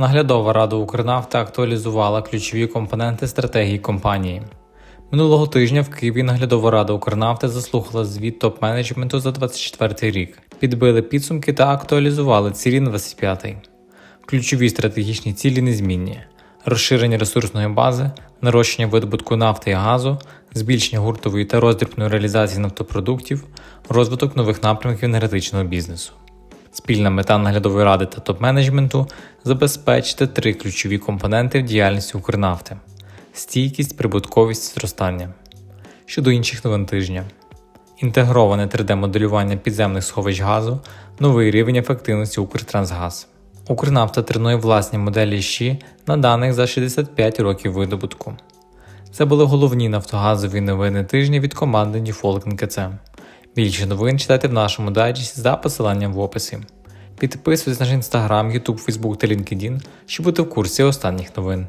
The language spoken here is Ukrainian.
Наглядова рада Укрнафта актуалізувала ключові компоненти стратегії компанії. Минулого тижня в Києві наглядова рада Укрнафти заслухала звіт топ-менеджменту за 2024 рік, підбили підсумки та актуалізували цілі на 25-й. Ключові стратегічні цілі незмінні: розширення ресурсної бази, нарощення видобутку нафти і газу, збільшення гуртової та роздрібної реалізації нафтопродуктів, розвиток нових напрямків енергетичного бізнесу. Спільна мета наглядової ради та топ-менеджменту забезпечити три ключові компоненти в діяльності Укрнафти: стійкість, прибутковість, зростання. Щодо інших новин тижня. Інтегроване 3D-моделювання підземних сховищ газу, новий рівень ефективності Укртрансгаз. Укрнафта тренує власні моделі ЩІ на даних за 65 років видобутку. Це були головні нафтогазові новини тижня від команди Newfolk НКЦ. Більше новин читайте в нашому дайджесті за посиланням в описі. Підписуйтесь на наш інстаграм, Ютуб, Фейсбук та LinkedIn, щоб бути в курсі останніх новин.